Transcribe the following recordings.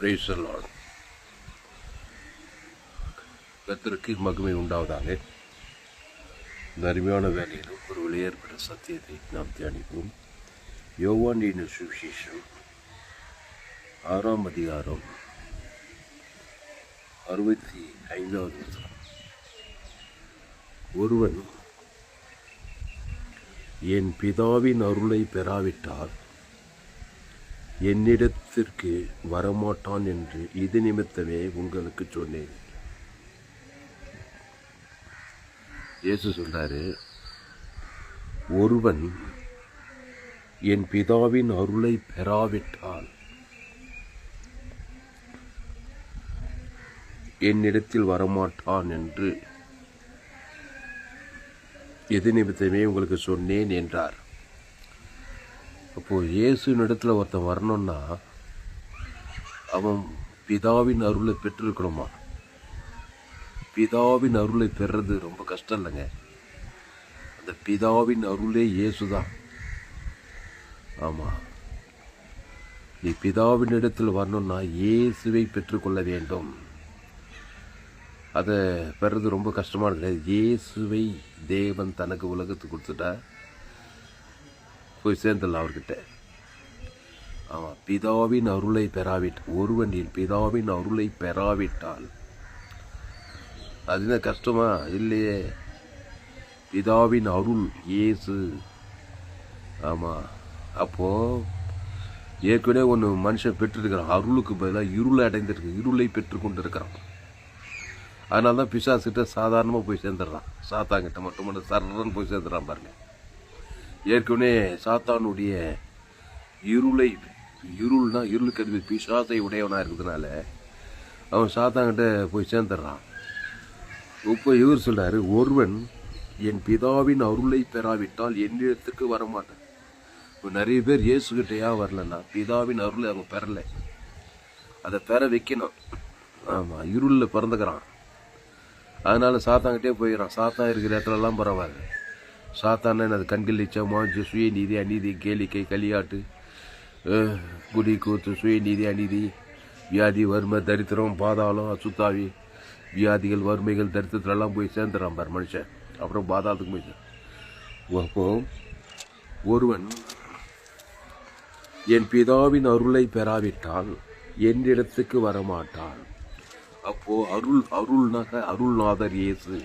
Praise the Lord கத்திற்கு மகிமை உண்டாவதாக. இந்த அருமையான வேலையிலும் ஒரு வெளியேற்பட்ட சத்தியத்தை நாம் தியானிப்போம். யோவாண்டின சுவிசேஷம் ஆறாம் அதிகாரம் அறுபத்தி ஐந்தாவது ஒருவன் என் பிதாவின் அருளை பெறாவிட்டால் என்னிடத்திற்கு வரமாட்டான் என்று இது நிமித்தமே உங்களுக்கு சொன்னேன். இயேசு சொல்றாரு ஒருவன் என் பிதாவின் அருளை பெறாவிட்டால் என்னிடத்தில் வரமாட்டான் என்று எது நிமித்தமே உங்களுக்கு சொன்னேன் என்றார். அப்போது இயேசுவின் இடத்துல ஒருத்தன் வரணும்னா அவன் பிதாவின் அருளை பெற்றிருக்கணுமா? பிதாவின் அருளை பெறது ரொம்ப கஷ்டம் இல்லைங்க. அந்த பிதாவின் அருளே இயேசு தான் ஆமாம் நீ பிதாவின் இடத்தில் வரணும்னா இயேசுவை பெற்றுக்கொள்ள வேண்டும். அதை பெறது ரொம்ப கஷ்டமான கிடையாது இயேசுவை தேவன் தனக்கு உலகத்துக்கு கொடுத்துட்டா போய் சேர்ந்துடலாம் அவர்கிட்ட. ஆமாம் பிதாவின் அருளை பெறாவிட் ஒருவனில் பிதாவின் அருளை பெறாவிட்டால். அது என்ன கஷ்டமா? இல்லையே. பிதாவின் அருள் இயேசு. ஆமாம் அப்போது ஏற்கனவே ஒன்று மனுஷன் பெற்றிருக்கிறான் அருளுக்கு பதிலாக இருளை அடைந்திருக்கு இருளை பெற்று கொண்டு இருக்கிறான் அதனால தான் பிசாசுகிட்ட சாதாரணமாக போய் சேர்ந்துடுறான். சாத்தாங்கிட்ட மட்டும் மட்டும் சர்றன்னு போய் சேர்ந்துடுறான் பாருங்க. ஏற்கனவே சாத்தானுடைய இருளை இருள்னா இருளுக்கு அதிபதி பிசாசை உடையவனாக இருக்கிறதுனால அவன் சாத்தாங்கிட்ட போய் சேர்ந்துடுறான். இப்போ இவர் சொல்கிறாரு ஒருவன் என் பிதாவின் அருளை பெறாவிட்டால் என்னிடத்துக்கு வரமாட்டேன். இப்போ நிறைய பேர் இயேசுகிட்ட வரலன்னா பிதாவின் அருளை அவங்க பெறலை. அதை பெற வைக்கணும். ஆமாம் இருளில் பிறந்துக்கிறான். அதனால் சாத்தாங்கிட்டே போயிடறான். சாத்தான் இருக்கிற இடத்துலலாம் பரவாயில்ல. சாத்தான அது கண்கள் நிச்சயமாக சுய நீதி அநீதி கேளிக்கை களியாட்டு. குடி கூத்து சுயநீதி அநீதி. வியாதி வறுமை தரித்திரம் பாதாளம் அசுத்தாவி. வியாதிகள் வறுமைகள் தரித்திரத்துலலாம் போய் சேர்ந்துடுறான் பார் மனுஷன். அப்புறம் பாதாளத்துக்கு போய் சேர்~ அப்போ ஒருவன் என் பிதாவின் அருளை பெறாவிட்டால் என்னிடத்துக்கு வரமாட்டான். அப்போது அருள் அருள்னாக அருள்நாதர் இயேசு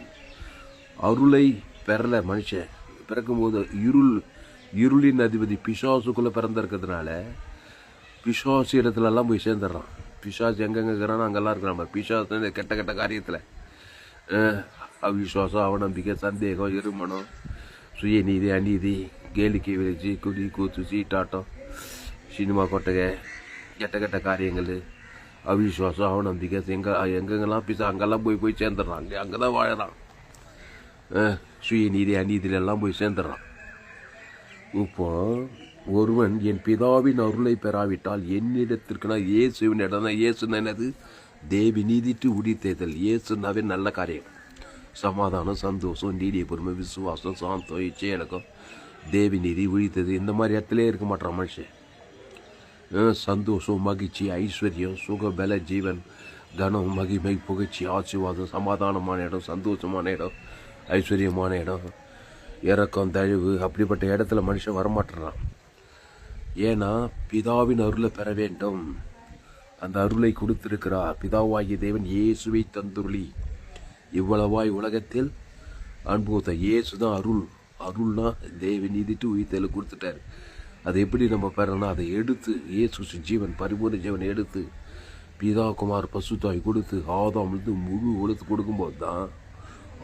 அருளை பெறல மனுஷன். பிறக்கும்போது இருள் இருளின் அதிபதி பிசாசுக்குள்ளே பிறந்திருக்கிறதுனால பிசாசு இடத்துலலாம் போய் சேர்ந்துடுறான். பிசாசு எங்கெங்க இருக்கிறானோ அங்கெல்லாம் இருக்கிறான் பிசாசு இந்த கெட்ட கெட்ட காரியத்தில். அவிசுவாசம் அவநம்பிக்கை சந்தேகம் இருமணம் சுயநீதி அநீதி கேளிக்கை விளைச்சி குடி கூத்து சீட்டாட்டம் சினிமா கொட்டகை கெட்ட கெட்ட காரியங்கள் அவிசுவாசம் அவநம்பிக்கை எங்கே எங்கெங்கெல்லாம் பிசா அங்கெல்லாம் போய் போய் சேர்ந்துடுறான். அங்கே அங்கே தான் வாழறான் சுயநீதி அநீதியிலெல்லாம் போய் சேர்ந்துடுறான். இப்போ ஒருவன் என் பிதாவின் அருளை பெறாவிட்டால் என்னிடத்திற்குனா இயேசுவின் இடம் இயேசுன்னு என்னது? தேவி நீதிட்டு உடித்தேதல் இயேசுனாவே நல்ல காரியம். சமாதானம் சந்தோஷம் நீடிய பொறுமை விசுவாசம் சாந்தம் இச்சையடக்கம் தேவி நீதி உழித்தது இந்த மாதிரி இடத்துலயே இருக்க மாட்டான் மனுஷன். சந்தோஷம் மகிழ்ச்சி ஐஸ்வர்யம் சுக பல ஜீவன் கனம் மகிமை புகழ்ச்சி ஆசீர்வாதம் சமாதானமான இடம் சந்தோஷமான இடம். ஐஸ்வர்யமான இடம். இறக்கம் தழிவு அப்படிப்பட்ட இடத்துல மனுஷன் வரமாட்டுறான். ஏன்னா பிதாவின் அருளை பெற வேண்டும். அந்த அருளை கொடுத்திருக்கிறார் பிதாவாகிய தேவன் இயேசுவை தந்துருளி. இவ்வளவாய் உலகத்தில் அன்புத்த இயேசு தான் அருள் அருள்னா தேவன் நீதிட்டு உயிர்த்தல கொடுத்துட்டாரு. அதை எப்படி நம்ம பெறணும் அதை எடுத்து இயேசு ஜீவன் பரிபூர்ண ஜீவன் எடுத்து பிதா குமார் பசுத்தாய் கொடுத்து ஆதாம் இருந்து முழு கொடுத்து கொடுக்கும்போது தான்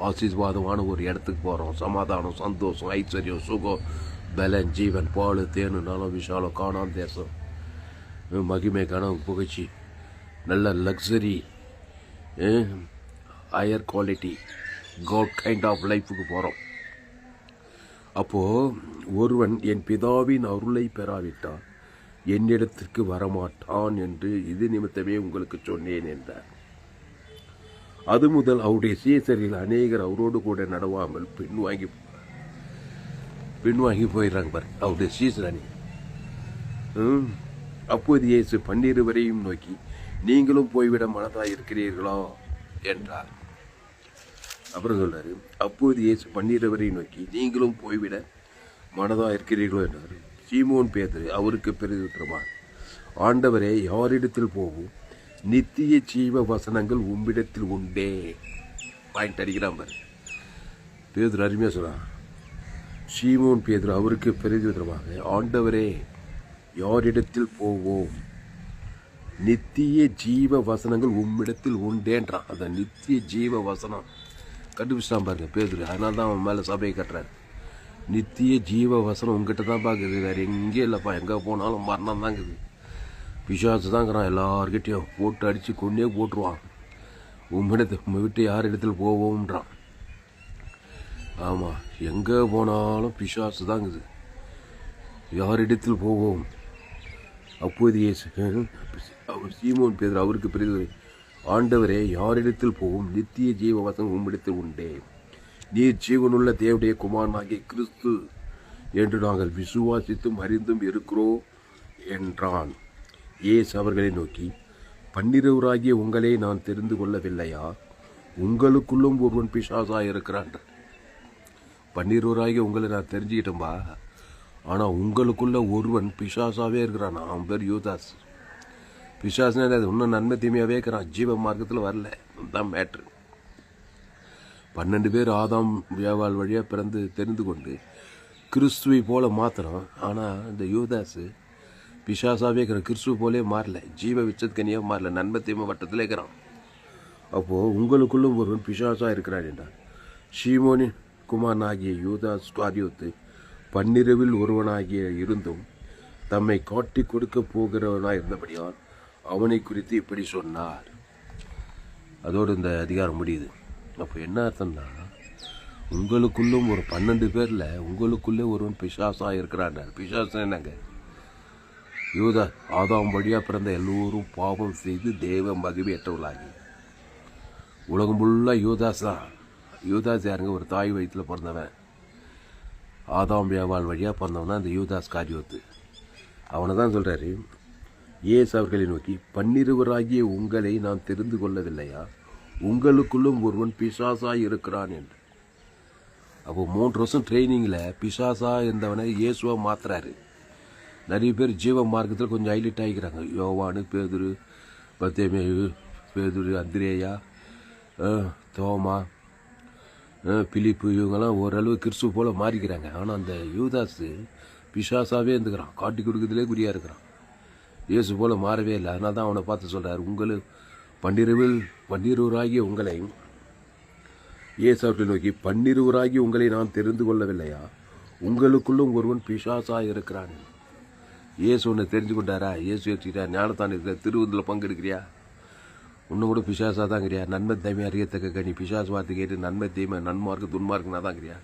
ஆசீர்வாதமான ஒரு இடத்துக்கு போகிறோம் சமாதானம் சந்தோஷம் ஐஸ்வர்யம் சுகம் பலன் ஜீவன் பால் தேனு நலம் விஷாலம் காணாம் தேசம். மகிமை கனவு புகழ்ச்சி. நல்ல luxury higher quality got kind of லைஃபுக்கு போகிறோம் அப்போது ஒருவன் என் பிதாவின் அருளை பெறாவிட்டால் என்னிடத்திற்கு வரமாட்டான் என்று இது நிமித்தமே உங்களுக்கு சொன்னேன் என்றார். அது முதல் அவருடைய சீசரில் அநேகர் அவரோடு கூட நடவாமல் பெண் வாங்கி பெண் வாங்கி போயிடுறாங்க பாரு அவருடைய சீசர் அணி. அப்போது இயேசு பன்னிருவரையும் நோக்கி நீங்களும் போய்விட மனதாக இருக்கிறீர்களோ? என்றார். அப்புறம் சொல்றாரு அப்போது இயேசு வரையும் நோக்கி நீங்களும் போய்விட மனதாக இருக்கிறீர்களோ? என்றார். சீமோன் பேதர் அவருக்கு பெரிதுற்றமார் ஆண்டவரே யாரிடத்தில் போவோம்? நித்திய ஜீவ வசனங்கள் உம்மிடத்தில் உண்டே. பாயிண்ட் அடிக்கிறான் பாரு. பேதுரு அருமையாக சொல்கிறான் ஸ்ரீமோன் பேதுரு அவருக்கு பிரதிவிதமாக ஆண்டவரே யாரிடத்தில் போவோம்? நித்திய ஜீவ வசனங்கள் உம்மிடத்தில் உண்டேன்றான். அந்த நித்திய ஜீவ வசனம் கண்டுபிடிச்சான் பாருங்க பேதுரு. அதனால தான் அவன் மேலே சபையை கட்டுறாரு. நித்திய ஜீவ வசனம் உங்ககிட்ட தான் பார்க்குது வேறு எங்கேயும் இல்லைப்பா. எங்கே போனாலும் மரணம் தாங்குது பிசாசு தாங்கிறான் எல்லார்கிட்டையும். போட்டு அடித்து கொண்டே போட்டுருவான். உம்மிடத்து உங்கள் விட்டு யார் இடத்துல போவோம்ன்றான். ஆமாம் எங்கே போனாலும் பிசாசு தாங்குது யார் இடத்தில் போவோம்? அப்போது இயேசு அவர் சீமோன் பேர் அவருக்கு பிறகு ஆண்டவரே யாரிடத்தில் போகும் நித்திய ஜீவ வசனம் உம்மிடத்தில் உண்டே. நீர் ஜீவனுள்ள தேவடைய குமாரனாகிய கிறிஸ்து என்று நாங்கள் விசுவாசித்தும் அறிந்தும் இருக்கிறோம் என்றான். இயேசு அவர்களை நோக்கி பன்னிரவராகிய உங்களை நான் தெரிந்து கொள்ளவில்லையா? உங்களுக்குள்ளும் ஒருவன் பிசாசாக இருக்கிறான். பன்னிரவராகிய உங்களை நான் தெரிஞ்சுக்கிட்டேன்பா. ஆனால் உங்களுக்குள்ள ஒருவன் பிசாசாகவே இருக்கிறான். அவன் பேர் யூதாஸ். பிசாசுனா அது இன்னும் நன்மை தீமையாகவே இருக்கிறான். ஜீவ மார்க்கத்தில் வரல. தான் மேட்ரு பன்னெண்டு பேர் ஆதாம் வியாபால் வழியாக பிறந்து தெரிந்து கொண்டு கிறிஸ்துவை போல மாத்திரம். ஆனால் இந்த யூதாஸு பிசாசாவே இருக்கிற கிறிஸ்துவ போலே மாறல. ஜீவ விச்சத்கனியாக மாறல. நன்மை வட்டத்தில் இருக்கிறான். அப்போது உங்களுக்குள்ளும் ஒருவன் பிசாசாக இருக்கிறான் என்றார் ஷீமோனின் குமாரனாகிய யூதாஸ் காரியோத்து பன்னிரவில் ஒருவனாகிய இருந்தும் தம்மை காட்டி கொடுக்க போகிறவனாக இருந்தபடியால் அவனை குறித்து இப்படி சொன்னார். அதோடு இந்த அதிகாரம் முடியுது. அப்போ என்ன அர்த்தம்னா உங்களுக்குள்ளும் ஒரு பன்னெண்டு பேரில் உங்களுக்குள்ளே ஒருவன் பிசாசாக இருக்கிறான். பிசாசு என்னங்க? யூதா ஆதாம் வழியாக பிறந்த எல்லோரும் பாவம் செய்து தேவ மகிமையற்றவர்களாகி. உலகம் ஃபுல்லாக யூதாஸ் தான். யூதாஸ் யாருங்க? ஒரு தாய் வயிற்றில் பிறந்தவன். ஆதாம் வியாபால் வழியாக பிறந்தவன் தான் யூதாஸ் காரியோத்து. அவனை தான் சொல்கிறாரு ஏசு அவர்களை நோக்கி பன்னிருவராகிய உங்களை நான் தெரிந்து கொள்ளவில்லையா? உங்களுக்குள்ளும் ஒருவன் பிசாசாக இருக்கிறான் என்று. அப்போ மூன்று வருஷம் ட்ரைனிங்கில் பிசாசாக இருந்தவனை இயேசுவாக மாற்றுறாரு நிறைய பேர் ஜீவ மார்க்கத்தில் கொஞ்சம் ஹைலைட் ஆகிக்கிறாங்க யோவானு பேதுரு பத்தேமேயு பேதுரு அந்திரேயா தோமா பிலிப்பு இவங்கெல்லாம் ஓரளவு கிறிஸ்து போல் மாறிக்கிறாங்க. ஆனால் அந்த யூதாஸு பிசாசாகவே இருந்துக்கிறான். காட்டி கொடுக்கறதுலே குறியாக இருக்கிறான். இயேசு போல் மாறவே இல்லை. அதனால தான் அவனை பார்த்து சொல்கிறார் உங்களு பன்னிரவில் பன்னிருவராகிய உங்களை இயேசு அவர்களை நோக்கி பன்னிருவராகி உங்களை நான் தெரிந்து கொள்ளவில்லையா? உங்களுக்குள்ளும் ஒருவன் பிசாசாக இருக்கிறான். இயேசு ஒன்று தெரிஞ்சு கொண்டாரா இயேசு வச்சுக்கிட்டா ஞானத்தான் இருக்கிற திருவந்தில் பங்கெடுக்கிறியா? இன்னும் கூட பிசாசா தாங்கிறியா நன்மை தீமை அறியத்தக்க கனி பிசாஸ் வார்த்தை கேட்டு நன்மை தீமை நன்மார்க்கு துன்மார்க்குனா தான் தாங்கிறியா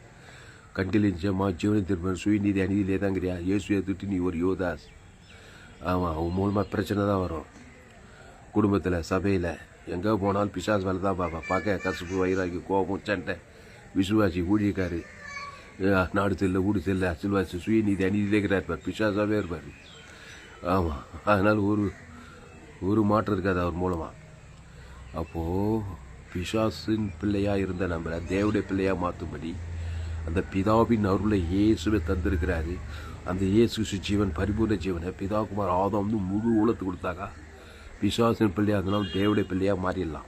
கண்டிலின் நிச்சயமா ஜீவனை திருப்பன் சுயநீதி அநீதியிலே தாங்கிறியா இயேசு ஏற்றுட்டு நீ ஒரு யோதாஸ் ஆமாம் உன் மூலமாக பிரச்சனை தான் வரும். குடும்பத்தில் சபையில் எங்கே போனாலும் பிசாஸ் வேலை தான் பார்ப்பா பார்க்க கசப்பு வயிறாக்கி கோபம் சண்டை. விசுவாசி ஊழியக்காரு. நாடு செல்ல ஊடு செல்ல அசில்வாசி சுயநீதி அநீதியிலே இருப்பார் பிசாசாகவே இருப்பார் ஆமாம் அதனால் ஒரு ஒரு மாற்றம் இருக்காது அவர் மூலமாக அப்போது பிசாசின் பிள்ளையாக இருந்த நம்மளை தேவடைய பிள்ளையாக மாற்றும்படி அந்த பிதாவின் அருளை இயேசுவை தந்திருக்கிறாரு. அந்த இயேசு ஜீவன் பரிபூர்ண ஜீவனை பிதாகுமார் ஆதம் வந்து முழு உலத்து கொடுத்தாக்கா. பிசாசின் பிள்ளையாக இருந்தாலும் தேவடைய பிள்ளையாக மாறிடலாம்.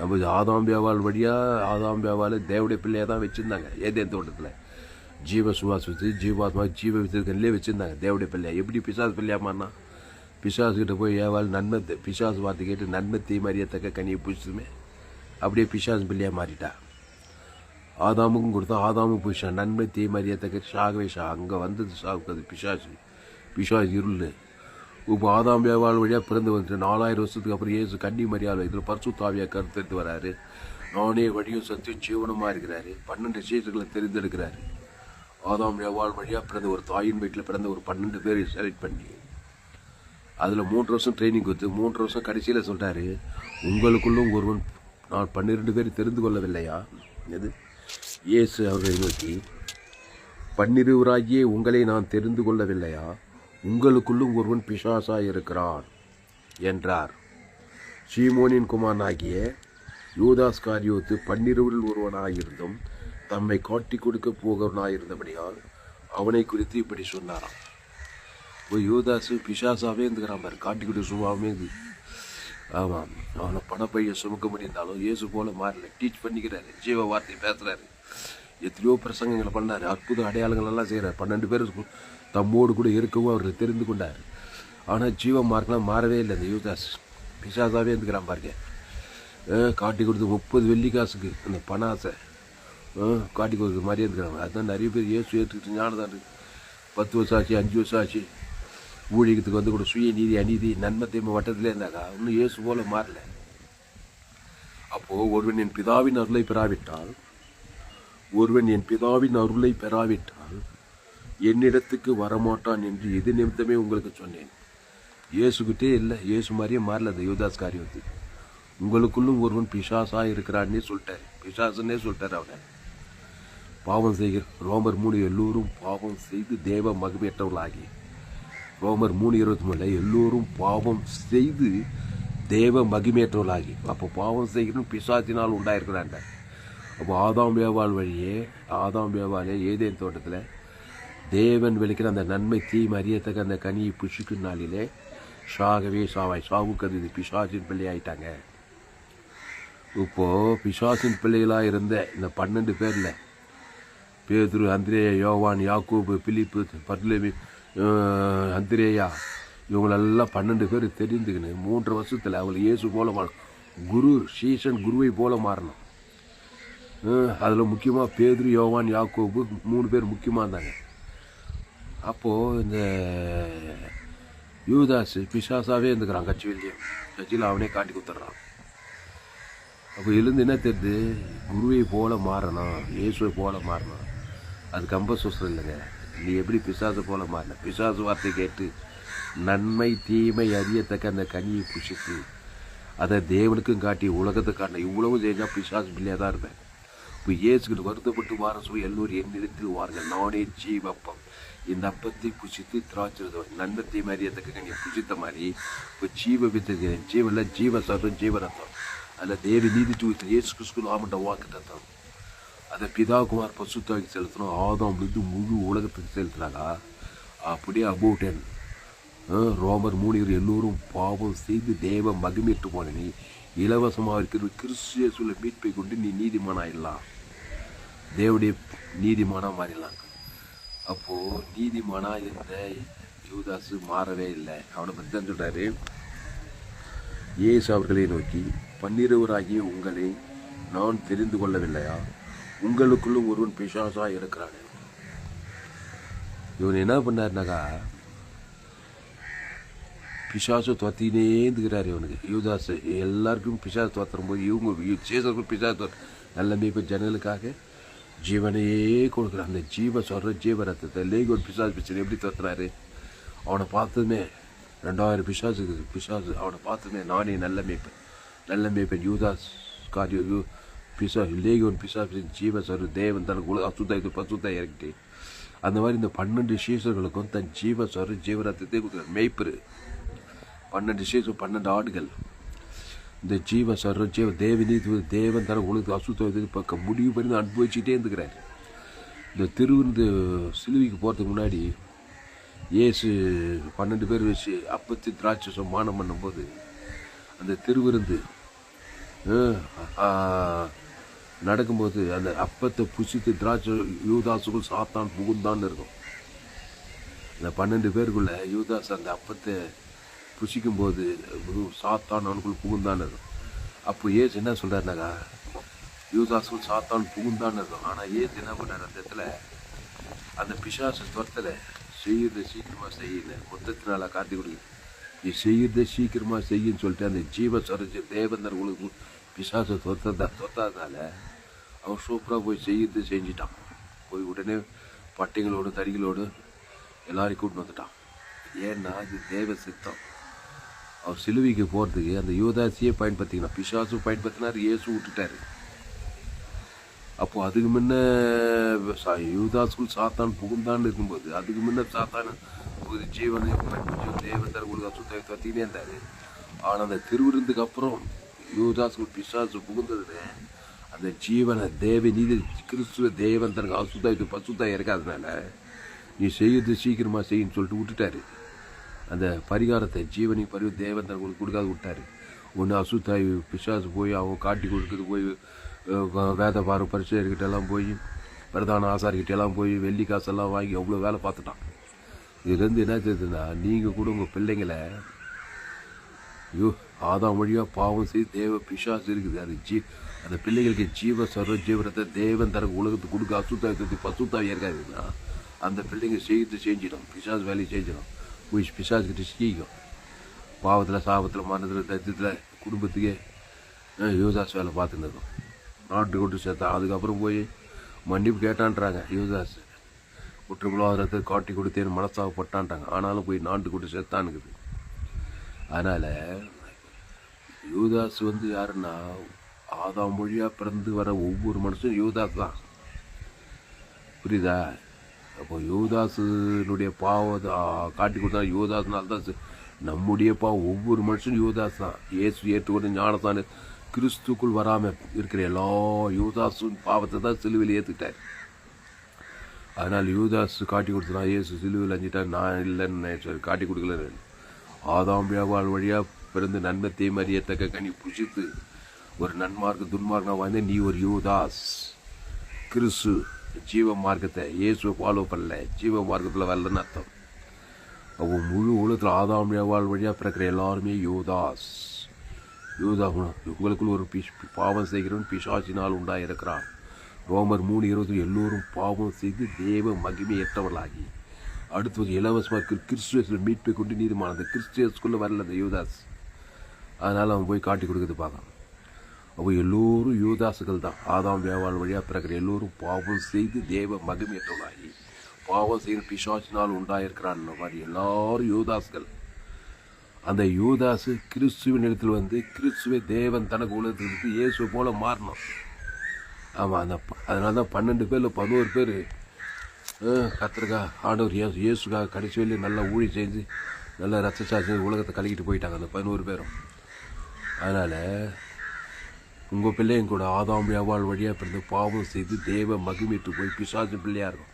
நம்ம ஆதாம்பியாவால் வழியாக ஆதாம்பியாவால் தேவடைய பிள்ளையாக தான் வச்சுருந்தாங்க. ஏதேன் தோட்டத்தில். ஜீவ சுவாசித்து ஜீவாத்மா ஜீவ வித்திருக்கன்லேயே வச்சுருந்தாங்க தேவடைய பிள்ளையா. எப்படி பிசாசு பிள்ளையாக மாறினா? பிசாசுக்கிட்ட போய் ஏவால் நன்மை பிசாசு வார்த்தை கேட்டு நன்மை தீ மாறியத்தக்க கனியை பிடிச்சதுமே அப்படியே பிசாசு பிள்ளையாக மாறிட்டா. ஆதாமுக்கும் கொடுத்தா ஆதாமும் பிடிச்சான் நன்மை தீமறியத்தக்க ஷாகவே ஷா அங்கே வந்தது சாவுக்கு அது பிசாசு. பிசாசு இருள். இப்போ ஆதாம் வியாபாரம் வழியாக பிறந்து வந்துட்டு நாலாயிரம் வருஷத்துக்கு அப்புறம் ஏசு கன்னி மரியாதை இதில் பரிசு தாவியாக கருத்தெடுத்து வராரு. நானே வழியும் சத்தியும் ஜீவனமாக இருக்கிறாரு. பன்னெண்டு சீட்டுகளை தெரிந்தெடுக்கிறாரு ஆதாம் வியாபாரம் வழியாக பிறந்த ஒரு தாயின் வீட்டில் பிறந்த ஒரு பன்னெண்டு பேரை செலக்ட் பண்ணி அதில் மூன்று வருஷம் ட்ரைனிங் கொடுத்து மூன்று வருஷம் கடைசியில் சொல்கிறாரு உங்களுக்குள்ளும் ஒருவன் நான் பன்னிரெண்டு பேர் தெரிந்து கொள்ளவில்லையா? எது இயேசு அவர்களை நோக்கி பன்னிருவராகியே உங்களை நான் தெரிந்து கொள்ளவில்லையா? உங்களுக்குள்ளும் ஒருவன் பிசாசாக இருக்கிறான் என்றார். சீமோனின் குமாரனாகிய யூதாஸ் காரியோத்து பன்னிரவில் ஒருவனாயிருந்தும் தம்மை காட்டி கொடுக்க போகிறவனாயிருந்தபடியால் அவனை குறித்து இப்படி சொன்னாராம். இப்போ யூதாசு பிசாசாகவே இருந்துக்கிறான் பாரு காட்டி கொடுக்க சுபாவமே இது. ஆமாம் அவனை பணப்பையை சுமக்க முடிந்தாலும் இயேசு போல மாறல டீச் பண்ணிக்கிறாரு ஜீவ வார்த்தை பேசுறாரு. எத்தனையோ பிரசங்கங்களை பண்ணாரு அற்புத அடையாளங்கள் எல்லாம் செய்கிறார் பன்னெண்டு பேர் தம்மோடு கூட இருக்கவும் அவர் தெரிந்து கொண்டார். ஆனால் ஜீவ மார்க்கெலாம் மாறவே இல்லை இந்த யூதாஸ். பிசாசாகவே இருந்துக்கிறான் பாருங்க. காட்டி கொடுத்து முப்பது வெள்ளிக்காசுக்கு அந்த பண ஆசை காட்டி கொடுக்குற மாதிரியே இருக்கிறாங்க அதுதான் நிறைய பேர் இயேசு ஏற்றுக்கிட்டு ஞானதான் இருக்குது பத்து வருஷம் ஆச்சு அஞ்சு வருஷம் ஆச்சு. ஊழியத்துக்கு வந்து கூட சுய நீதி அநீதி நன்மை தீமை வட்டத்திலே இருந்தாக்கா இன்னும் இயேசு போல மாறல. அப்போது ஒருவன் என் பிதாவின் அருளை பெறாவிட்டால் ஒருவன் என் பிதாவின் அருளை பெறாவிட்டால் என்னிடத்துக்கு வரமாட்டான் என்று இது நிமித்தமே உங்களுக்கு சொன்னேன். இயேசுகிட்டே இல்லை இயேசு மாதிரியே மாறல அந்த யுவதாஸ் காரியத்து. உங்களுக்குள்ளும் ஒருவன் பிசாசா இருக்கிறான்னே சொல்லிட்டாரு. பிசாசுன்னே சொல்லிட்டாரு அவனை பாவம் செய்கிற ரோமர் மூணு எல்லோரும் பாவம் செய்து தேவ மகிமையற்றவர்களாகி. ரோமர் மூணு இருபத்தி மூணுல எல்லோரும் பாவம் செய்து தேவ மகிமையற்றவர்களாகி. அப்போ பாவம் செய்கிறோம் பிசாசினால் உண்டாயிருக்கிறாங்க அப்போ ஆதாம் வேவாள் வழியே ஆதாம் வேவாலே ஏதேன் தோட்டத்தில் தேவன் வெளிக்கிற அந்த நன்மை தீம் அறியத்தக்க அந்த கனியை புஷிக்கும் நாளிலே ஷாகவே சாவாய். சாவுக்கு அது இது பிசாசின் பிள்ளை ஆயிட்டாங்க இப்போ பிசாசின் பிள்ளைகளாக இருந்த இந்த பன்னெண்டு பேரில் பேதுரு அந்திரேயா யோவான் யாக்கூபு பிலிப்பு பர்லேமி அந்திரேயா இவங்களெல்லாம் பன்னெண்டு பேர் தெரிந்துக்கினு மூன்று வருஷத்தில் அவங்க இயேசு போல மாறணும். குரு சீசன் குருவை போல மாறணும். அதில் முக்கியமாக பேதுரு யோவான் யாக்கோபு மூணு பேர் முக்கியமாக இருந்தாங்க. அப்போது இந்த யூதாஸ் பிசாசாவே இருந்துக்கிறான் கட்சிவிலையும் கட்சியில் அவனே காட்டி கொடுத்துட்றான். அப்போ எழுந்து என்ன தெரியுது? குருவை போல மாறணும் இயேசுவை போல மாறணும் அது கம்பசூசரம் இல்லைங்க. நீ எப்படி பிசாசு போல மாறின? பிசாசு வார்த்தை கேட்டு நன்மை தீமை அறியத்தக்க அந்த கனியை புஷித்து அதை தேவனுக்கும் காட்டி உலகத்தை காட்டின இவ்வளவு செஞ்சால் பிசாசு பிள்ளையாக தான் இருப்பேன். இப்போ இயேசுகிட்ட வருத்தப்பட்டு வார சுவை எல்லோரும் என்னிடத்தில் வாருங்கள். நானே ஜீவப்பம். இந்த அப்பத்தை புஷித்து திராட்சை நன்மை தீமை அறியத்தக்க கனியை புசித்த மாதிரி இப்போ ஜீவ வித்து ஜீவனில் ஜீவ சர்வம் ஜீவரத்தம் அதில் தேவி நீதி தூக்கத்தில் இயேசு கிறிஸ்து நாமண்ட வாக்கு தத்தம் அதை பிதா குமார் பசுத்தாக்கி செலுத்தணும். ஆதம் அப்படின்னு முழு உலகத்துக்கு செலுத்தினாங்க அப்படியே அபோட்டன். ரோமர் மூணியர் எல்லோரும் பாவம் செய்து தேவ மகிமிட்டு போன நீ இலவசமாக இருக்கிற கிறிஸ்தியசுல மீட்பை கொண்டு நீ நீதிமானாயிடலாம் தேவடைய நீதிமானா மாறிடலாம். அப்போ நீதிமானாக இருந்த யூதாசு மாறவே இல்லை. அவனை பற்றி தான் சொல்கிறாரு ஏசு அவர்களை நோக்கி பன்னிருவராகிய உங்களை நான் தெரிந்து கொள்ளவில்லையா? உங்களுக்குள்ளும் ஒருவன் பிசாசா இருக்கிறான். இவன் என்ன பண்ணார்னாக்கா பிசாசு துவத்தினே இருந்துக்கிறார் இவனுக்கு. யூதாஸ் எல்லாருக்கும் பிசாசு துரத்தும் போது இவங்க சேசருக்கும் பிசாசு எல்லாமே இப்போ ஜனங்களுக்காக ஜீவனையே கொடுக்குற அந்த ஜீவ சொல்கிற ஜீவ ரத்தத்தை லேகி பிசாஸ் பிசாசு எப்படி துரத்துறாரு? அவனை பார்த்ததுமே ரெண்டாயிரம் பிசாசு பிசாசு அவனை பார்த்ததுமே நானே நல்ல மேய்ப்பேன். நல்ல மேய்ப்பேன் யூதாஸ் காரியோ பிசா லேகியோன் பிசா ஜீவ சரு தேவன் தனக்கு உலக அசுத்த இது பசுத்த இறக்கிட்டு அந்த மாதிரி இந்த பன்னெண்டு சீசர்களுக்கும் தன் ஜீவ சரு ஜீவரத்தத்தை கொடுக்குற மேய்ப்பரு. பன்னெண்டு சீசம் பன்னெண்டு ஆடுகள் இந்த ஜீவ சர்வ ஜீவ தேவனி தேவன் தர உலகத்துக்கு அசுத்த பக்கம் முடிவு பண்ணி அனுபவிச்சுட்டே இருந்துக்கிறார். இந்த திருவிருந்து சிலுவைக்கு போகிறதுக்கு முன்னாடி ஏசு பன்னெண்டு பேர் வச்சு அப்பத்தி திராட்சை மானம் பண்ணும்போது அந்த திருவிருந்து நடக்கும்போது அந்த அப்பத்தை புசித்து திராட்சை யூதாசுக்குள் சாத்தான் புகுந்தான்னு இருக்கும். அந்த பன்னெண்டு பேருக்குள்ள யூதாஸ் அந்த அப்பத்தை புசிக்கும் போது சாத்தான் அவனுக்குள் புகுந்தான் அப்போ ஏசு என்ன சொல்கிறாருனாக்கா யூதாசுக்குள் சாத்தான் புகுந்தான் இருக்கும் ஆனால் ஏசு என்ன பண்ணார் அந்த இடத்துல? அந்த பிசாசு துரத்தில் செய்யறதை சீக்கிரமாக செய்யல மொத்தத்தினால காட்டி கொடுக்குது. நீ செய்யறதை சீக்கிரமாக செய்யுன்னு சொல்லிட்டு அந்த ஜீவ சொரஞ்சு தேவந்தர்களுக்கு பிசாசை துரத்ததா துரத்தாதனால அவன் சூப்பராக போய் செய்யறது செஞ்சிட்டான். போய் உடனே பட்டைங்களோடு தறிகளோடு எல்லாரையும் கூட்டின்னு வந்துட்டான். ஏன்னா அது தேவ சித்தம். அவர் சிலுவைக்கு போகிறதுக்கு அந்த யுவதாசியே பயன்படுத்திக்கணும் பிசாசு பயன்படுத்தினார் இயேசு விட்டுட்டாரு. அப்போது அதுக்கு முன்ன சா- சாத்தான் புகுந்தான்னு இருக்கும்போது அதுக்கு முன்ன சாத்தான் ஒரு ஜீவனை கொஞ்சம் தேவந்தர் உங்களுக்கு சுத்த தத்தினே இருந்தார். ஆனால் அந்த திருவிருந்துக்கு அப்புறம் யூதாஸ்குள் பிசாசு புகுந்ததுன்னு அந்த ஜீவனை தேவ நீதி கிறிஸ்துவ தேவன் தனக்கு அசுத்தாய்த்து பசுத்தாய் இருக்காதனால நீ செய்யறது சீக்கிரமாக செய்யுன்னு சொல்லிட்டு விட்டுட்டாரு. அந்த பரிகாரத்தை ஜீவனி பரிவு தேவன் உங்களுக்கு கொடுக்காது விட்டாரு. ஒன்று அசுத்தாய் பிசாசு போய் அவன் காட்டி கொடுக்குறது போய் வேத பாரு பரிசுகிட்ட எல்லாம் போய் பிரதான ஆசாரிக்கிட்ட எல்லாம் போய் வெள்ளி காசெல்லாம் வாங்கி அவ்வளோ வேலை பார்த்துட்டான். இதுலேருந்து என்ன தெரியுதுன்னா நீங்கள் கூட உங்கள் பிள்ளைங்களை ஐயோ ஆதாம் வழியாக பாவம் செய்து தேவ பிசாசு இருக்குது. அது ஜீ அந்த பிள்ளைகளுக்கு ஜீவ சர்வ ஜீவனத்தை தேவன் தனக்கு உலகத்துக்கு கொடுக்க அசுத்தாயத்தை தத்தி இருக்காதுன்னா அந்த பிள்ளைங்க செய்து செஞ்சிடும். பிசாசு வேலையை செஞ்சிடும். போய் பிசாசுக்கிட்ட சிக்கிக்கும் பாவத்தில் சாபத்தில் மரணத்தில் தத்தியத்தில் குடும்பத்துக்கே யுவதாஸ் வேலை பார்த்துன்னு இருக்கும். நாட்டு கொண்டு சேர்த்தான் அதுக்கப்புறம் போய் மன்னிப்பு கேட்டான்றாங்க யுவதாஸ் குற்றமில்லாதத்தை காட்டி கொடுத்தேன்னு மனசாகப்பட்டான்ட்டாங்க ஆனாலும் போய் நாட்டு கொண்டு சேர்த்தானுக்குது அதனால் யூதாஸ் வந்து யாருன்னா ஆதாம் மொழியாக பிறந்து வர ஒவ்வொரு மனுஷனும் யூதாஸ் தான். புரியுதா? அப்போ யூதாஸுனுடைய பாவத்தை காட்டி கொடுத்தா யூதாஸ்னால தான் நம்முடைய பாவம் ஒவ்வொரு மனுஷனும் யூதாஸ் தான் இயேசு ஏற்றுக்கொண்டு ஞானத்தான கிறிஸ்துக்குள் வராமல் இருக்கிற எல்லா யூதாஸும் பாவத்தை தான் சிலுவையில் ஏற்றுக்கிட்டார் அதனால் யுவதாஸ் காட்டி கொடுத்தனா இயேசு சிலுவையில் அஞ்சிட்டா நான் இல்லைன்னு சொல்லி காட்டி கொடுக்கல ஆதாம் வியாபால் வழியாக பிறந்து நன்மை தீமறியத்தக்க கனி புஷித்து ஒரு நன்மார்க்கு துன்மார்க்கம் வாழ்ந்து நீ ஒரு யூதாஸ். கிறிஸ்து ஜீவ மார்க்கத்தை இயேசுவை ஃபாலோ பண்ணல. ஜீவ மார்க்கத்தில் வரலன்னு அர்த்தம். அவன் முழு உலகத்தில் ஆதாம் வாழ் வழியாக பிறக்கிற எல்லாருமே யூதாஸ். யூதா உங்களுக்குள் ஒரு பிஷ் பாவம் செய்கிறவன் பிசாசினால் உண்டாயிருக்கிறான் ரோமர் மூணு இருபது எல்லோரும் பாவம் செய்து தேவ மகிமையற்றவர்களாகி அடுத்தது இலவசமாக கிறிஸ்துவஸில் மீட்பை கொண்டு நீதிமான. அந்த கிறிஸ்துவஸ்குள்ளே வரல அந்த யூதாஸ். அதனால் அவன் போய் காட்டி கொடுக்குறது பார்க்கலாம் அவள் எல்லோரும் யூதாசுகள் தான். ஆதாம் வேவாள் வழியாக பிறக்கிற எல்லோரும் பாவம் செய்து தேவ மகிமையற்றவர்களாகி பாவம் செய்து பிசாசினால் உண்டாயிருக்கிறான் மாதிரி எல்லாரும் யூதாசுகள். அந்த யூதாசு கிறிஸ்துவின் இடத்தில் வந்து கிறிஸ்துவை தேவன் தனக்கு உலகத்துக்கு இயேசு போல மாறணும் ஆமாம் அந்த ப- அதனால தான் பன்னெண்டு பேரில் பதினோரு பேர் கத்திரக்கா ஆண்டவர் இயேசு இயேசுக்காக கடைசி வரையிலும் நல்லா ஊழி செஞ்சு நல்லா ரத்த சாட்சி உலகத்தை கழுகிட்டு போயிட்டாங்க அந்த பதினோரு பேரும். அதனால் உங்கள் பிள்ளையும் கூட ஆதாம் வியாபாரம் வழியாக பிறந்து பாவம் செய்து தேவ மகிமிட்டு போய் பிசாசு பிள்ளையாக இருக்கும்.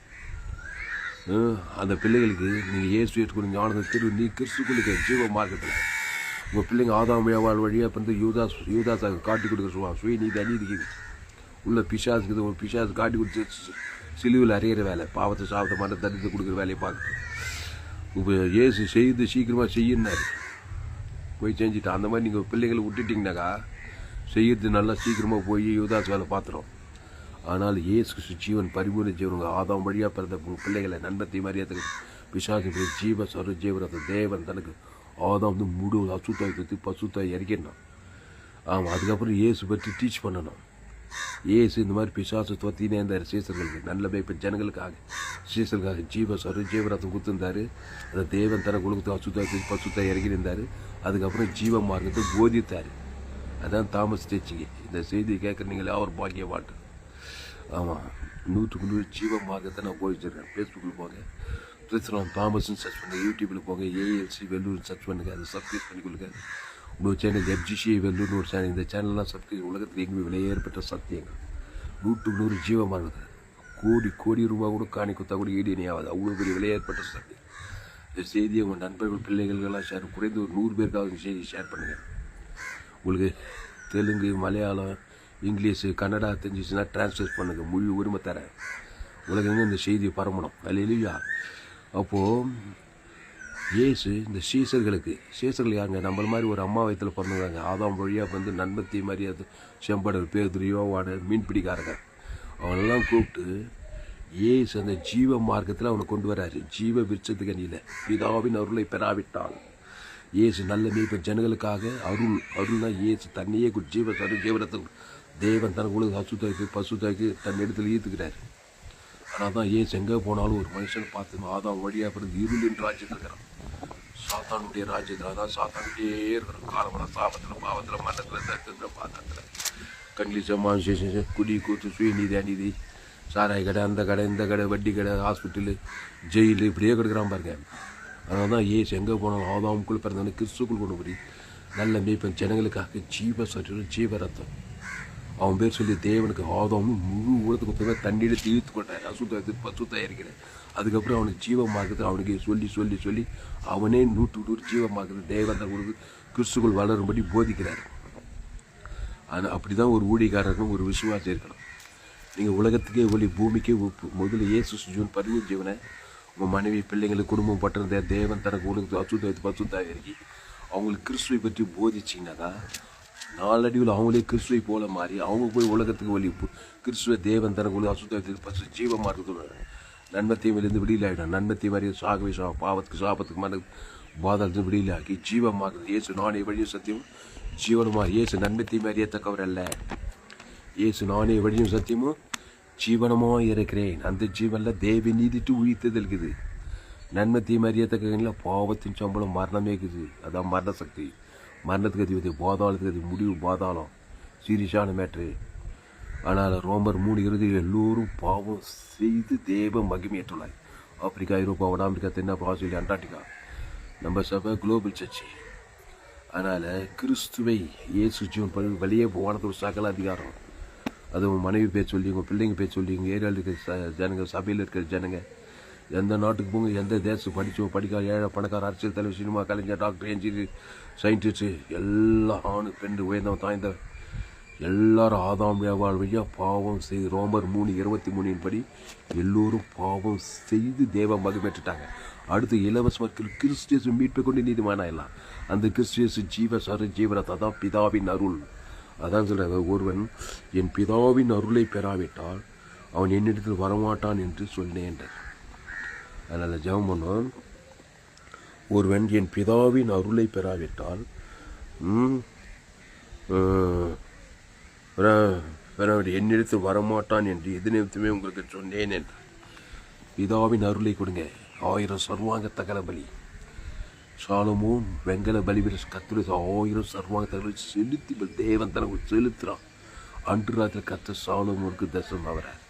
அந்த பிள்ளைகளுக்கு நீங்கள் ஏசு ஏற்றுக்கொண்டு ஞானத்தை திரு நீ கிறிஸ்துக்குள்ளுக்கு ஜீவ மார்க்கத்தில். உங்கள் பிள்ளைங்க ஆதாம் வியாபாரம் வழியாக பிறந்து யூதாஸ் யூதாஸாக காட்டி கொடுக்க சொல்லுவாங்க சுய நீதி அநீதிக்குது உள்ள பிசாசுக்குது ஒரு பிசாசு காட்டி கொடுத்து சிலுவில் அறையிற வேலை பாவத்தை சாபத்தை மன தண்ணி கொடுக்குற வேலையை பார்க்குது. இப்போ ஏசு செய்து சீக்கிரமாக செய்யினாரு போய் செஞ்சுட்டு அந்த மாதிரி நீங்கள் பிள்ளைங்களை விட்டுட்டிங்கனாக்கா செய்யறது நல்லா சீக்கிரமாக போய் யுவதாஸ் வேலை பார்த்துரும். ஆனால் ஏசு கிறிஸ்து ஜீவன் பரிபூர்ண ஜீவனுங்க. ஆதாம் வழியாக பிறந்த பிள்ளைகளை நண்பத்தை மரியாதைக்கு பிசாசு ஜீவ சரு ஜீவனத்தை தேவன் தனக்கு ஆதாம் வந்து முழு அசுத்தாய் கொடுத்து பசுத்தாய் இறக்கிடணும். ஆமாம் அதுக்கப்புறம் ஏசு பற்றி டீச் பண்ணணும். ஏசு இந்த மாதிரி பிசாசு தொத்தினே இருந்தார் சீசர்களுக்கு. நல்ல இப்போ ஜனங்களுக்காக. சீசர்களுக்காக ஜீவ சரு ஜீவரத்தம் கொடுத்துருந்தாரு அந்த தேவன் தன கொடுத்து அசுத்தாய் பசுத்தாய் இறக்கியிருந்தார். அதுக்கப்புறம் ஜீவ மார்க்கத்தை போதித்தார். அதான் தாமஸ் டீச்சிங்க இந்த செய்தியை கேட்குற நீங்கள் அவர் பாக்கியவாட்டு ஆமாம் நூற்றுக்கு நூறு ஜீவ மார்க்கத்தை நான் போயிச்சிருக்கேன் ஃபேஸ்புக்கில் போங்க. கிறிஸ்தவன் தாமஸ்னு சர்ச் பண்ணுங்க. யூடியூப்பில் போங்க. ஏஎல்சி வெல்லூர் சர்ச் பண்ணுங்க. அதை சப்ஸ்கிரைப் பண்ணிக்கொள்ளுங்க இன்னொரு சேனல் எஃப்ஜிசி வெள்ளூர்னு ஒரு சேனல் இந்த சேனல்லாம் சப்ஸ்கிரைப் உலகத்தில் எங்கேயும் விலையேற்பட்ட சத்தியங்கள். நூற்றுக்கு நூறு ஜீவ மார்க்கத்தை. கோடி கோடி ரூபா கூட காணி கொடுத்தா கூட ஈடு இணையாவது அவ்வளோ பெரிய விலையேற்பட்ட சத்தியம். இந்த செய்தியை உங்கள் நண்பர்கள் பிள்ளைகளுக்கெல்லாம் ஷேர் குறைந்து ஒரு நூறு பேருக்காவது செய்தியை ஷேர் பண்ணுங்கள் உங்களுக்கு தெலுங்கு மலையாளம் இங்கிலீஷு கன்னடா தெரிஞ்சிச்சுன்னா டிரான்ஸ்லேட் பண்ணுங்கள் மொழி உரிமை தரேன். உலகங்க இந்த செய்தியை பரம்பணும் அல்லையா அப்போது ஏசு இந்த சீசர்களுக்கு சீசர்கள் யாருங்க? நம்மள மாதிரி ஒரு அம்மா வயத்தில் பிறந்தவங்க. ஆதாம் வழியாக வந்து நன்மத்தி மாதிரி செம்படல் செம்படர் வாட மீன் பிடிக்காரங்க அவனெல்லாம் கூப்பிட்டு ஏசு அந்த ஜீவ மார்க்கத்தில் அவனை கொண்டு வராரு. ஜீவ விருட்சத்துக்கு அணியில் பிதாவின் அருளை பெறாவிட்டான் இயேசு நல்ல மீட்பு ஜனங்களுக்காக அருள் அருள்னா இயேசு தன்னையே கு- ஜீவ சரு ஜீவனத்தில் தேவன் தன் உலக அசுத்தாய்க்கு பசுத்தாய்க்கு தன் இடத்துல ஈர்த்துக்கிறார். ஆனால் தான் ஏசு எங்கே போனாலும் ஒரு மனுஷன் பார்த்து ஆதாம் வழியாக பிறந்து இருளின் ராஜ்யத்தில் இருக்கிறான். சாத்தானுடைய ராஜ்யத்தில் அதான் சாத்தானுடைய இருக்கிற காலமான சாபத்தில் பாவத்தில் மன்னத்தில் தரித்திரத்தில் பாத்திரத்தில் கண்ட்லிசம் மான்சேஷன் குடி கூத்து சுயநீதி அநீதி. சாராய கடை அந்த கடை இந்த கடை வட்டி கடை ஹாஸ்பிட்டலு ஜெயிலு இப்படியே கிடக்குறான் பாருங்க. அதனால தான் ஏசு எங்கே போனாலும் ஆதாமுக்குள் பிறந்தவனே கிறிஸ்துக்குள் கொண்டு போய் நல்ல மேய்ப்பன் ஜனங்களுக்காக ஜீவ சரீரம் ஜீவ ரத்தம். அவன் பேர் சொல்லி தேவனுக்கு ஆதாம் முழு உலகத்துக்கு பேர் தண்ணீரை தீர்த்து கொண்டார். அசுத்த பசுத்த இருக்கிறேன் அதுக்கப்புறம் அவனுக்கு ஜீவமாக்குது அவனுக்கு சொல்லி சொல்லி சொல்லி அவனே நூற்று நூறு ஜீவமாக்குது தேவன் தான் கொடுத்து கிறிஸ்துக்குள் வளரும்படி போதிக்கிறார். ஆனால் அப்படி தான் ஒரு ஊழியக்காரருக்கும் ஒரு விசுவாசம் இருக்கணும். நீங்கள் உலகத்துக்கே ஒளி பூமிக்கே உப்பு முதல்ல ஏசு ஜூன் பதினஞ்சு ஜீவனை உங்கள் மனைவி பிள்ளைங்களுக்கு குடும்பம் பட்டிருந்த தேவன் தனக்கு உலகத்து அசுத்த பசுத்தாக இருக்கி அவங்களுக்கு கிறிஸ்துவை பற்றி போதிச்சிங்கனாக்கா நாளடிவில் அவங்களே கிறிஸ்துவை போல மாறி அவங்க போய் உலகத்துக்கு வழி கிறிஸ்துவ தேவன் தனக்கு உலக அசுத்தாயத்துக்கு பசு ஜீவமாக இருக்கிறது நன்மத்தையும் விழுந்து வெளியில் ஆகிடும் நன்மத்தையும் மாதிரி சாகவே சா பாவத்துக்கு சாபத்துக்கு மன பாதலத்து வெளியில் ஆக்கி ஜீவமாகுது இயேசு நானே வழியும் சத்தியம் ஜீவனமாக இயேசு நன்மத்தையும் அறியத்தக்கவர் அல்ல இயேசு நானே வழியும் சத்தியமும் ஜீவனமோ இருக்கிறேன். அந்த ஜீவனில் தேவி நீதிட்டு உயிர்த்தது இருக்குது நன்மை தீமை அறியத்தக்க பாவத்தின் சம்பளம் மரணமே இருக்குது அதான் மரண சக்தி மரணத்துக்கு அதிபதி பாதாளத்துக்கு அது முடிவு பாதாளம். சீரியஸான மேட்ரு. ஆனால் ரோமர் மூணு இறுதி எல்லோரும் பாவம் செய்து தேவ மகிமையற்றுள்ளாய் ஆப்பிரிக்கா ஐரோப்பா வட அமெரிக்கா தென்னாப்பிரிக்கா ஆஸ்திரேலியா அண்டார்டிகா. நம்ம சபை குளோபல் சர்ச்சு. அதனால் கிறிஸ்துவை இயேசு ஜீவன் பழி வெளியே போனது ஒரு சகல அதிகாரம். அது உங்கள் மனைவி பேர் சொல்லி உங்கள் பிள்ளைங்க பேர் சொல்லி உங்கள் ஏரியாவில் இருக்கிற ச ஜனங்க சபையில் இருக்கிற ஜனங்க எந்த நாட்டுக்கு போங்க எந்த தேசம் படித்தோம் படிக்காத ஏழை பணக்கார அரசியல் தலைவர் சினிமா கலைஞர் டாக்டர் என்ஜினியர் சயின்டிஸ்ட்டு எல்லா ஆணு பெண் உயர்ந்தவன் தாய்ந்த எல்லாரும் ஆதாம் வியாபார வழியா பாவம் செய்து ரோமர் மூணு இருபத்தி மூணின் படி எல்லோரும் பாவம் செய்து தேவ மகிழ்பெற்றுட்டாங்க அடுத்து இலவசமாக கிறிஸ்டியஸ் மீட்பை கொண்டு நீதிமானாயிடலாம் அந்த கிறிஸ்டியஸ் ஜீவ சர ஜீவரத்தை தான் பிதாவின் அருள். அதான் சொல்கிறார் ஒருவன் என் பிதாவின் அருளை பெறாவிட்டால் அவன் என்னிடத்தில் வரமாட்டான் என்று சொன்னேன் அதனால் ஜெபம் பண்ணுவோம். ஒருவன் என் பிதாவின் அருளை பெறாவிட்டால் என்னிடத்தில் வரமாட்டான் என்று எது நிமித்தமே உங்களுக்கு சொன்னேன் என்று பிதாவின் அருளை கொடுங்க. ஆயிரம் சர்வாங்க தகர பலி. சாலமோன் வெங்கல பலிபீர கத்துரை ஆயிரம் சர்வாங்க செலுத்தி தேவன் தனக்கு செலுத்துறான் அன்று ராத்திரி கத்த சாலமோனுக்கு தரிசனம் ஆகிறார்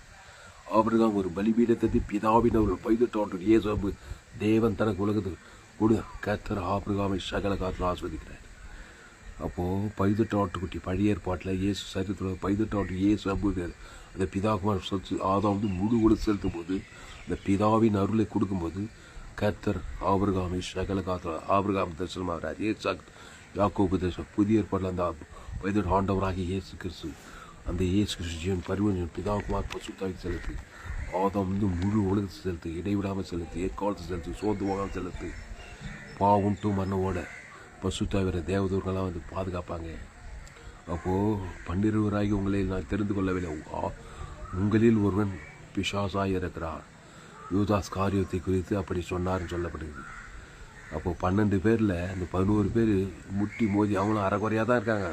தான் ஒரு பலிபீடத்தை பிதாவின் அவர் பைதட்டோட்டு இயேசு தேவன் தனக்கு உலகத்துக்கு கொடு. கத்தர் ஆபிரகாமை சகல காத்தில் ஆஸ்வதிக்கிறார். அப்போது பைதட்டு ஆட்டுக்குட்டி பழைய ஏற்பாட்டில் இயேசு சரித்திரம் பைதட்டு ஆட்டு இயேசு அம்புகிறார். அந்த பிதாகுமார் சொத்து ஆதாம் வந்து முழு கூட செலுத்தும் போது அந்த பிதாவின் அருளை கொடுக்கும்போது கர்த்தர் ஆபிரகாம் சகல காலத்தில் ஆபிரகாம் தரிசனமாகிறார் இயேசு யாக்கோபு தரிசனம் புதிய ஏற்பாட்டில் அந்த பைதட்டு ஆண்டவராகி இயேசு கிறிஸ்து அந்த இயேசு கிறிஸ்து ஜீவன் பரிவஞ்சன் பிதாகுமார் பசுத்தாக்கி செலுத்து ஆதம் வந்து முழு உலகத்தை செலுத்து இடைவிடாமல் செலுத்து ஏற்காலத்தை செலுத்து சோர்ந்து போகாமல் செலுத்து பாவுண்டு மண்ணோட விரை தேவதூர்களாக வந்து பாதுகாப்பாங்க. அப்போது பன்னிருவராகி உங்களை நான் தெரிந்து கொள்ளவில்லை. உங்களில் ஒருவன் பிசாசாக இருக்கிறார் யூதாஸ் காரியத்தை குறித்து அப்படி சொன்னார்னு சொல்லப்படுது அப்போ பன்னெண்டு பேரில் அந்த பதினோரு பேர் முட்டி மோதி அவங்களும் அறகுறையாக தான் இருக்காங்க.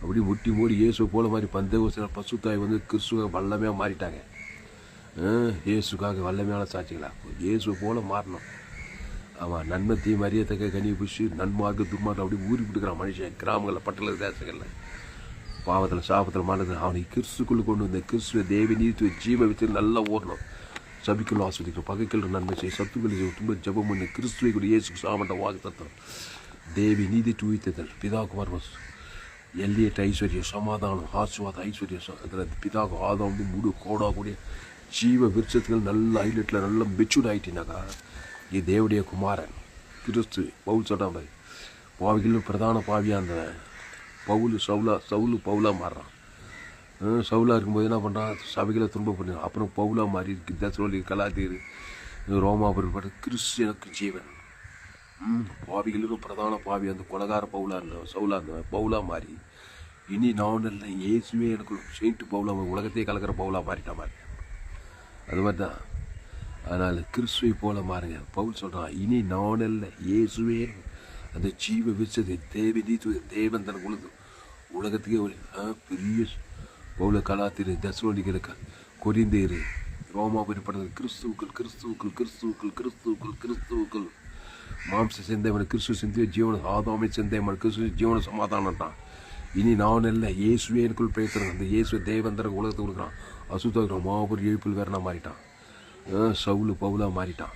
அப்படி முட்டி மோடி இயேசு போல மாதிரி பந்தேவசில பசுத்தாய் வந்து கிறிஸ்துவ வல்லமையாக மாறிட்டாங்க. இயேசுக்காக வல்லமையான சாட்சிகளா? இயேசு போல மாறணும். ஆமாம் நன்மை தீ மரியத்தக்க கனி புஷி நன்மார்க்கு துர்மார்க்கு அப்படி ஊறி விட்டுக்கிறான் மனுஷன் கிராமங்களில் பட்டல தேசங்களில். பாவத்தில் சாபத்தில் மானது அவனை கிறிஸ்துக்குள்ளே கொண்டு வந்த கிறிஸ்துவ தேவி நீதி ஜீவ வச்சு நல்லா ஓடணும். சபிக்குள்ள ஆஸ்வதிக்கும் பகைக்குள்ள நன்மை செய்ய சத்துக்களை தும்ப ஜபம் பண்ணி கிறிஸ்துவை கூட இயேசு சாமண்ட வாக்கு தத்தம் தேவி நீதி துவித்ததல் பிதாகுமார் வசு. எல்லியற்ற ஐஸ்வர்யம் சமாதானம் ஆசுவாத ஐஸ்வர்யம் அதில் பிதாகு ஆதம் வந்து முழு கோடா கூடிய ஜீவ விருட்சத்துகள் நல்ல ஹைலைட்டில் நல்ல மெச்சூர்ட் ஆகிட்டினாக்கா இது தேவடைய குமாரன் கிறிஸ்து பவுல் சொன்ன பாவிகளும் பிரதான பாவியாக இருந்தவன். பவுல் சவுலா சவுலு பவுலாக மாறுறான். சவுலாக இருக்கும்போது என்ன பண்ணுறான் சபைகளை திரும்ப பண்ணுறான் அப்புறம் பவுலா மாறி தசரோலி கலாத்தீர் ரோமாபுரம் பட்ட கிறிஸ்து எனக்கு ஜீவன் ம், பாவிகளுக்கும் பிரதான பாவி. அந்த கொலகார பவுலா இருந்தவன் சவுலா இருந்தவன் பவுலா மாறி. இனி நான் இல்லை. இயேசுவே எனக்கு செயின்ட் பவுலா உலகத்தையே கலக்கிற பவுலா மாறிட்டான் மாதிரி அது மாதிரி தான். அதனால் கிறிஸ்துவை போல மாறுங்க. பவுல் சொல்கிறான் இனி நான் இல்லை. இயேசுவே அந்த ஜீவ விசதை தேவி நீத்து தேவன் தனக்கு உலகத்துக்கே ஒரு பெரிய பவுல கலாத்திரு தசோனிக்கிற கொரிந்தேரு ரோமாபுரி படத்தில் கிறிஸ்துவுக்கள் கிறிஸ்துவுக்கள் கிறிஸ்துவுக்கள் கிறிஸ்துவுக்கள் கிறிஸ்துவுக்கள். மாம்ச சிந்தைவன் கிறிஸ்துவ சிந்திய ஜீவன ஆதாமை சிந்தைவன் கிறிஸ்துவ ஜீவன சமாதானம் தான் இனி நான் இல்லை இயேசுவே எனக்குள் பேசுகிறேன் அந்த இயேசு தேவந்தர உலகத்தை கொடுக்குறான். அசுத்தாக்குறான் மாபுரி எழுப்பில் வேறனா மாறிட்டான்? சவுலு பவுலாக மாறிட்டான்.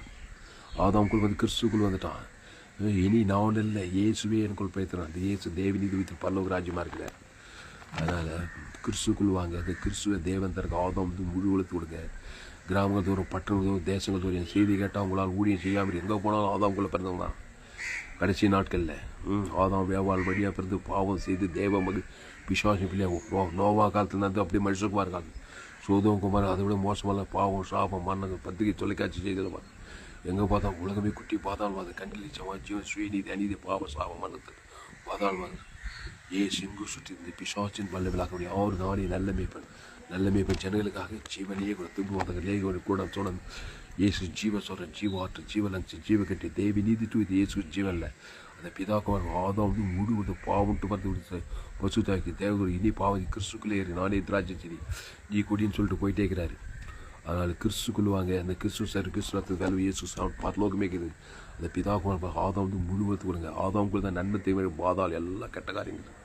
ஆதாமுக்குள் வந்து கிறிஸ்துக்குள் வந்துட்டான். இனி நான் இல்லை இயேசுவே எனக்குள் பேசுகிறேன். அந்த இயேசு தேவி நீதி வீட்டில் பல்லவ ராஜ்யமாக இருக்கிறார். அதனால் கிறிஸ்துக்குள் வாங்க அந்த கிறிஸ்துவ தேவன் தனக்கு ஆதம் வந்து முழு உழைத்து கொடுங்க. கிராமங்கள் தோறும் பட்டணங்கள் தோறும் தேசங்கள் தோறும் என் செய்தி கேட்டால் உங்களால் ஊழியம் செய்யாமல் எங்கே போனாலும் ஆதாம்குள்ளே பிறந்தவங்க தான். கடைசி நாட்களில் ம், ஆதாம் வியாபாரம் வழியாக பிறந்து பாவம் செய்து தேவ மகு பிசாசம் பிள்ளையாக நோவா காலத்தில் இருந்து அப்படியே மனுஷகுமார் காலம் சோதம் குமார் அதை விட மோசமான பாவம் சாபம் மன்னங்கள் பத்திரிகை தொலைக்காட்சி செய்தது எங்கே பார்த்தா உலகமே குட்டி பாதாள் வாது கண்ணில் ஜீவன் சுயநீதி அநீதி பாவ சாபம் மன்னத்தில் பாதாள் வாங்க ஏ சிங்கு சுற்றி இருந்து பிசாச்சின் வல்லவிலாக ஆறு நாடி நல்ல மேய்ப்பன் நல்ல மேய்ப்பன் ஜனங்களுக்காக ஜீவனையே கூட திரும்புவாங்க லேகோட கூட சொன்ன இயேசு ஜீவ சொல்கிறேன் ஜீவாற்று ஜீவலஞ்சு ஜீவ கட்டி. தேவி நீதி டூ இது இயேசு ஜீவன்ல அந்த பிதாக்குமார் ஆதம் வந்து முழுவது பாவம்ட்டு பார்த்து விடுத்து பசு தேவகுரு இனி பாவம் கிறிஸ்துக்குள்ளே ஏறி நானே திராட்சை செடி. நீ குடின்னு சொல்லிட்டு போயிட்டே இருக்கிறாரு. அதனால் கிறிஸ்துக்குள் வாங்க அந்த கிறிஸ்து சார் கிறிஸ்துவத்து வேலை இயேசு சாப்பிட்டு பரலோகமே இருக்குது. அந்த பிதாக்குமார் ஆதாம் வந்து முழுவதுக்கு கொடுங்க. ஆதாமுக்குள்ள தான் நன்மை தேவை பாதால் எல்லாம் கெட்ட காரியங்கள்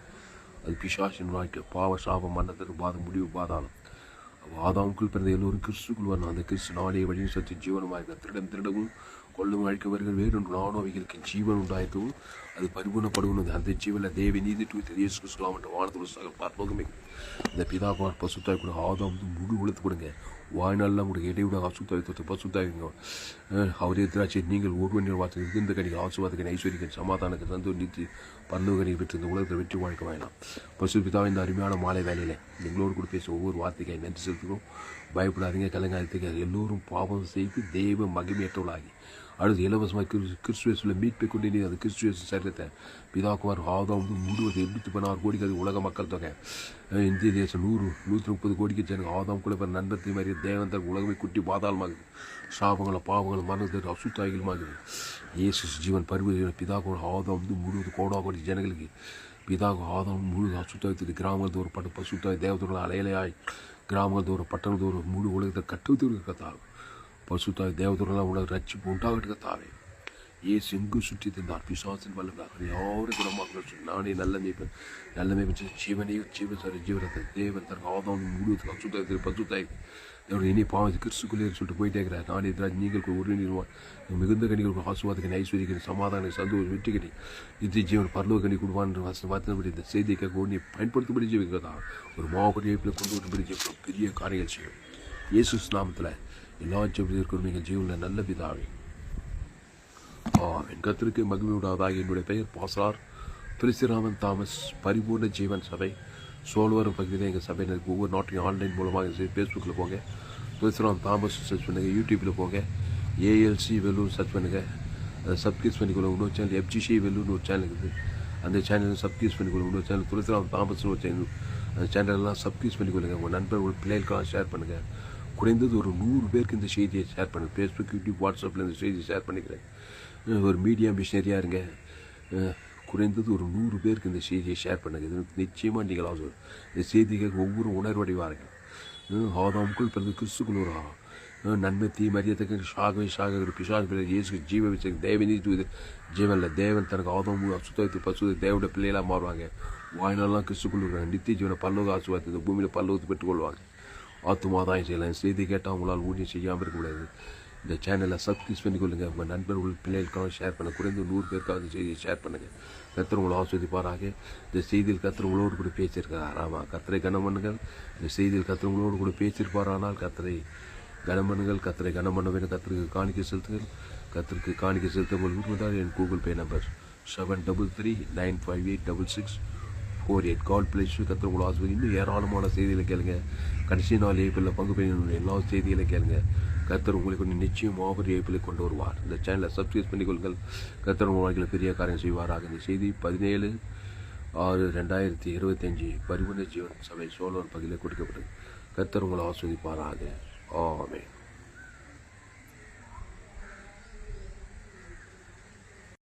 அது பிசாசின் வாழ்க்கை பாவ சாபம் மன்னத்திற்கு பாதம் முடிவு பாதாளம். ஆதாமுக்குள் பிறந்த எல்லோரும் கிறிஸ்துக்குள் வரணும் அந்த கிறிஸ்து நாளே வழியும் சத்து ஜீவனமாக இருக்க திருடம் திருடவும் கொள்ளும் அழைக்கவர்கள் வேறொன்று நானும் அவைகளுக்கு ஜீவன் உண்டாயத்தும் அது பரிபூர்ணப்படுவது அந்த ஜீவனில் தேவி நீதி டூ இயேசு கிறிஸ்துலாம் வானத்தில் சகல் பரலோகமே. இந்த பிதாகுமார் பசுத்தாய் கூட ஆதாம் வந்து முழு உழுத்து கொடுங்க. வாழ்நாளெல்லாம் உங்களுக்கு இடைவிட அசுத்தாய் தொத்து பசுத்தாய்ங்க அவரே திராட்சை நீங்கள் ஒருவன் வார்த்தை இருந்த கணிகள் ஆசுவாதகன் ஐஸ்வரிக்கன் சமாதானத்தை தந்து நித்து பரலோகனை பெற்று இந்த உலகத்தில் வெற்றி வாழ்க்க வாழலாம் பசு பிதாவை இந்த அருமையான மாலை வேலையில் எங்களோடு கூட பேச ஒவ்வொரு வார்த்தைக்காய் நன்றி செலுத்துகிறோம் பயப்படாதீங்க கலங்காயத்துக்கு எல்லோரும் பாவம் செய்து தெய்வ மகிமையற்றவளாகி அடுத்து இலவசமாக கிறிஸ் கிறிஸ்துவேஸில் மீட்பை கொண்டு நீ அந்த கிறிஸ்துவேஸ் சரீரத்தை. பிதாக்குமார் ஆதாம் வந்து முழுவது எண்ணூற்றி பதினாறு கோடிக்கு அது உலக மக்கள் தொகை. இந்திய தேசம் நூறு நூற்றி முப்பது கோடிக்கு ஜனங்க ஆதாம் கூட நண்பத்தை மாதிரி தேவந்தர் உலகமே குட்டி பாதாளமாகுது. சாபங்களும் பாவங்களும் மரணத்தில் அசுத்தாய்களுமாகுது இயேசு ஜீவன் பருவ பிதாக்குவார் ஆதாம் வந்து முழுவது கோடா கோடி ஜனங்களுக்கு பிதாக ஆதம் முழு அசுத்தாயத்துக்கு கிராமங்கள் தோறும் பட்ட பசுத்தாய் தேவதோர்கள் அலையலையாய் கிராமங்கள் தோறும் பட்டணம் தோறும் முழு உலகத்தை கட்டுவதற்கு கத்தாகும் பசுத்தாய் தேவதூரெல்லாம் உலக ரட்சிப்பு உண்டாகட்டு கத்தாவே ஏ செங்கு சுற்றி தந்தார் பிசாசின் வல்லவராக யாரும் குணமாக நானே நல்ல மேய்ப்பன். நல்ல மேய்ப்பன். ஜீவனையும் ஜீவசரி ஜீவரத்தை தேவன் தன் ஆதாம் முழுவதுக்கு அசுத்தாயத்தில் பசுத்தாய் என்னோட இனி பாவம் கிறிஸ்துக்குள்ளே சொல்லிட்டு போயிட்டே இருக்கிறார். நானே திராஜ் நீங்கள் ஒரு நிறுவனம் மிகுந்த கணிகளுக்கு ஆசுவாதக்கணி ஐஸ்வரிக்கணி சமாதான சந்தோஷம் வெற்றி கணி நித்திய ஜீவன் பரலோக கணி கொடுவான்ற வசனம் வார்த்தைப்படி இந்த செய்தியை கேட்க உடனே பயன்படுத்தபடி ஜீவிக்கிறதா ஒரு மாவட்ட இயப்பில் கொண்டு வரும்படி ஜீவிக்கிறோம் பெரிய காரியங்கள் செய்யும். இயேசு நாமத்தில் எல்லா ஜெபத்திற்கும் நீங்கள் ஜீவனில் நல்ல பிதாவே. என் கத்திற்கு மகிழ்வுடாதாக என்னுடைய பெயர் பாசார் துளசிராமன் தாமஸ் பரிபூர்ண ஜீவன் சபை. சோழவரம் பகுதியில் எங்கள் சபையினருக்கு ஒவ்வொரு நாட்டையும் ஆன்லைன் மூலமாக ஃபேஸ்புக்கில் போங்க. துளசிராமன் தாமஸ் சர்ச் பண்ணுங்கள் யூடியூப்பில் போங்க. ஏஎல்சி வெல்லூர் சர்ச் பண்ணுங்கள் அதை சப்ஸ்கிரைப் பண்ணிக்கொள்ள இன்னொரு சேனல் எஃப்ஜிசி வெல்லூர்னு ஒரு சேனல் இருக்குது. அந்த சேனல் சப்ஸ்கிரைப் பண்ணிக்கொள்ள இன்னொரு சேனல் துளசிராமன் தாமஸ்னு ஒரு சேனல் அந்த சேனலெல்லாம் சப்ஸ்கிரைப் பண்ணிக்கொள்ளுங்க. உங்கள் நண்பர்கள் பிள்ளைகளுக்கெல்லாம் ஷேர் பண்ணுங்கள் குறைந்தது ஒரு நூறு பேருக்கு இந்த செய்தியை ஷேர் பண்ணுங்கள் ஃபேஸ்புக் யூடியூப் வாட்ஸ்அப்பில் இந்த செய்தியை ஷேர் பண்ணிக்கிறேன். ஒரு மீடியா மிஷினரியாக இருங்க. குறைந்தது ஒரு நூறு பேருக்கு இந்த செய்தியை ஷேர் பண்ணுங்கள் இது நிச்சயமாக நீங்கள் ஆசை இந்த செய்திகள் ஒவ்வொரு உணர்வடைவாக அஹ் ஆதாமுக்குள் பிறகு கிறிஸ்துக்குள் ஒரு ஆகும் நன்மை தீ மரியத்துக்கு ஷாகவே சாக பிசாஸ் பிள்ளை இயேசு ஜீவ வச்சு தேவனி தூது ஜீவனில் தேவன் தனக்கு ஆதம் அசுத்தத்தை பசு தேவோட பிள்ளைகளாக மாறுவாங்க. வாய்நாளெலாம் கிறிஸ்துக்குள் இருக்கிறாங்க. நித்திய ஜீவனை பல்லோக ஆசுவாத்து இந்த பூமியில் பல்லோகத்தை பெற்றுக்கொள்வாங்க. ஆத்துமாதாயம் செய்யலாம் செய்தி கேட்டால் உங்களால் ஊதியம் செய்யாமல் இருக்கக்கூடாது இந்த சேனலை சப்ஸ்கிரைப் கொள்ளுங்கள் உங்கள் நண்பர்கள் பிள்ளைகளுக்காக ஷேர் பண்ண குறைந்து நூறு பேருக்காக செய்தியை ஷேர் பண்ணுங்கள் கத்திர உங்களை ஆஸ்வதிப்பாராக இந்த செய்தியில் கத்திர உங்களோடு கூட பேசியிருக்கிறார் ஆமாம் கத்திரை கனம் பண்ணுங்கள் இந்த செய்தியில் கத்திர உங்களோடு கூட பேசியிருப்பாரானால் கத்திரை கனம் பண்ணுங்கள் கத்தரை கனம் பண்ண வேண்டும் கத்தருக்கு காணிக்க செலுத்துங்கள். கத்தருக்கு காணிக்க செலுத்த உங்கள் விரும்புதால் என் Google Pay number seven double three nine five eight double six four eight call please கத்திர உங்களை இன்னும் ஏராளமான செய்திகளை கேளுங்க. கடைசி நாள் ஏப்பில் பங்கு பெறும் எல்லா செய்திகளை கேளுங்க. கத்தர் உங்களுக்கு கொண்டு நிச்சயம் மாபெரும் ஏப்பிலை கொண்டு வருவார். இந்த சேனலை சப்ஸ்கிரைப் பண்ணிக்கொள்ளுங்கள். கத்தர் வாழ்க்கையில் பெரிய காரியம் செய்வாராக. இந்த செய்தி பதினேழு ஆறு ரெண்டாயிரத்தி இருபத்தஞ்சி பரிமண ஜீவன் சபை சோழர் பகுதியில் கொடுக்கப்பட்டது. கத்தர் உங்களை ஆஸ்வதிப்பாராக ஆமே